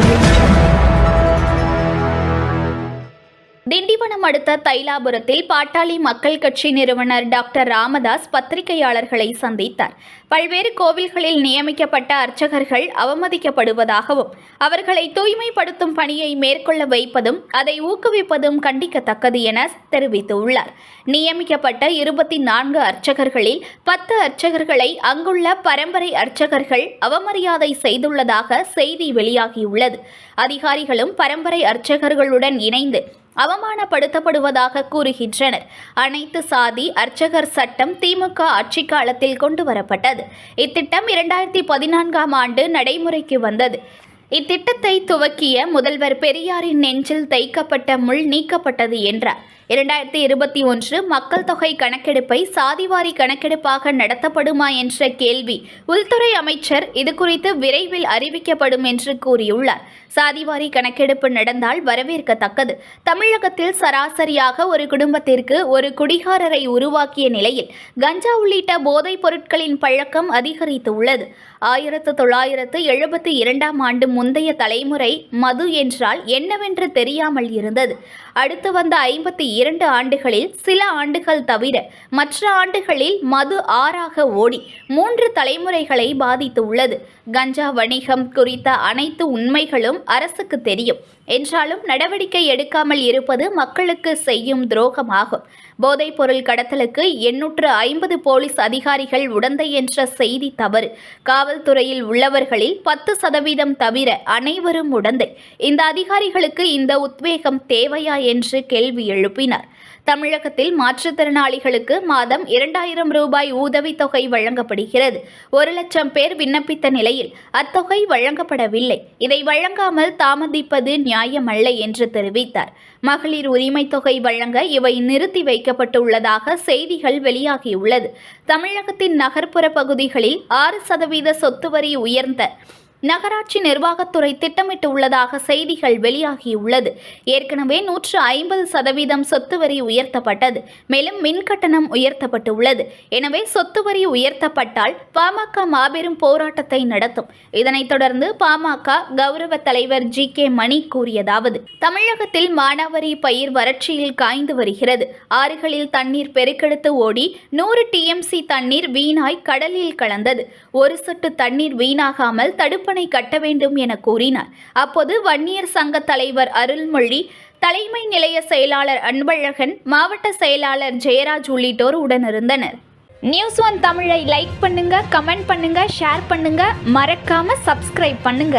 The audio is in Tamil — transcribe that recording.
audio. அடுத்த தைலாபுரத்தில் பாட்டாளி மக்கள் கட்சி நிறுவனர் டாக்டர் ராமதாஸ் பத்திரிகையாளர்களை சந்தித்தார். பல்வேறு கோவில்களில் நியமிக்கப்பட்ட அர்ச்சகர்கள் அவமதிக்கப்படுவதாகவும் அவர்களை தூய்மைப்படுத்தும் பணியை மேற்கொள்ள வைப்பதும் அதை ஊக்குவிப்பதும் கண்டிக்கத்தக்கது என தெரிவித்துள்ளார். நியமிக்கப்பட்ட இருபத்தி நான்கு அர்ச்சகர்களில் பத்து அர்ச்சகர்களை அங்குள்ள பரம்பரை அர்ச்சகர்கள் அவமரியாதை செய்துள்ளதாக செய்தி வெளியாகியுள்ளது. அதிகாரிகளும் பரம்பரை அர்ச்சகர்களுடன் இணைந்து அவமானப்படுத்தப்படுவதாக கூறுகின்றனர். அனைத்து சாதி அர்ச்சகர் சட்டம் திமுக ஆட்சி காலத்தில் கொண்டு வரப்பட்டது இத்திட்டம் இரண்டாயிரத்தி பதினான்காம் ஆண்டு நடைமுறைக்கு வந்தது. இத்திட்டத்தை துவக்கிய முதல்வர் பெரியாரின் நெஞ்சில் தைக்கப்பட்ட முள் நீக்கப்பட்டது என்றார். இரண்டாயிரத்தி இருபத்தி ஒன்று மக்கள் தொகை கணக்கெடுப்பை சாதிவாரி கணக்கெடுப்பாக நடத்தப்படுமா என்ற கேள்வி. உள்துறை அமைச்சர் இதுகுறித்து விரைவில் அறிவிக்கப்படும் என்று கூறியுள்ளார். சாதிவாரி கணக்கெடுப்பு நடந்தால் வரவேற்கத்தக்கது. தமிழகத்தில் சராசரியாக ஒரு குடும்பத்திற்கு ஒரு குடிகாரரை உருவாக்கிய நிலையில் கஞ்சா உள்ளிட்ட போதைப் பொருட்களின் பழக்கம் அதிகரித்துள்ளது. ஆயிரத்து தொள்ளாயிரத்து எழுபத்தி இரண்டாம் ஆண்டு முந்தைய தலைமுறை மது என்றால் என்னவென்று தெரியாமல் இருந்தது. அடுத்து வந்த ஐம்பத்தி இரண்டு ஆண்டுகளில் சில ஆண்டுகள் தவிர மற்ற ஆண்டுகளில் மது ஆறாக ஓடி மூன்று தலைமுறைகளை பாதித்துள்ளது கஞ்சா வணிகம் குறித்த அனைத்து உண்மைகளும் அரசுக்கு தெரியும். என்றாலும் நடவடிக்கை எடுக்காமல் இருப்பது மக்களுக்கு செய்யும் துரோகமாகும். போதைப் பொருள் கடத்தலுக்கு எண்ணூற்று ஐம்பது போலீஸ் அதிகாரிகள் உடந்தை என்ற செய்தி தவறு. காவல்துறையில் உள்ளவர்களில் பத்து சதவீதம் தவிர அனைவரும் உடந்தை. இந்த அதிகாரிகளுக்கு இந்த உத்வேகம் தேவையா என்று கேள்வி எழுப்பினார். தமிழகத்தில் மாற்றுத்திறனாளிகளுக்கு மாதம் இரண்டாயிரம் ரூபாய் உதவித்தொகை வழங்கப்படுகிறது. ஒரு லட்சம் பேர் விண்ணப்பித்த நிலையில் அத்தொகை வழங்கப்படவில்லை. இதை வழங்காமல் தாமதிப்பது நியாயமல்ல என்று தெரிவித்தார். மகளிர் உரிமை தொகை வழங்க இவை நிறுத்தி வைக்கப்பட்டுள்ளதாக செய்திகள் வெளியாகியுள்ளது. தமிழகத்தின் நகர்ப்புற பகுதிகளில் ஆறு சதவீத சொத்து வரி உயர்ந்த நகராட்சி நிர்வாகத்துறை திட்டமிட்டு உள்ளதாக செய்திகள் வெளியாகியுள்ளது. ஏற்கனவே நூற்று ஐம்பது சதவீதம் சொத்து வரி உயர்த்தப்பட்டது. மேலும் மின் கட்டணம் உயர்த்தப்பட்டுள்ளது. எனவே சொத்து வரி உயர்த்தப்பட்டால் பாமக மாபெரும் போராட்டத்தை நடத்தும். இதனைத் தொடர்ந்து பாமக கௌரவ தலைவர் ஜி. கே. மணி கூறியதாவது தமிழகத்தில் மானாவரி பயிர் வறட்சியில் காய்ந்து வருகிறது. ஆறுகளில் தண்ணீர் பெருக்கெடுத்து ஓடி நூறு டிஎம்சி தண்ணீர் வீணாய் கடலில் கலந்தது. ஒரு சொட்டு தண்ணீர் வீணாகாமல் தடுப்பு தடுப்பணை கட்ட வேண்டும் என கூறினார். அப்போது வன்னியர் சங்க தலைவர் அருள்மொழி தலைமை நிலைய செயலாளர் அன்பழகன் மாவட்ட செயலாளர் ஜெயராஜ் உள்ளிட்டோர் உடனிருந்தனர். நியூஸ் ஒன் தமிழை லைக் பண்ணுங்க கமெண்ட் பண்ணுங்க ஷேர் பண்ணுங்க. மறக்காம சப்ஸ்கிரைப் பண்ணுங்க.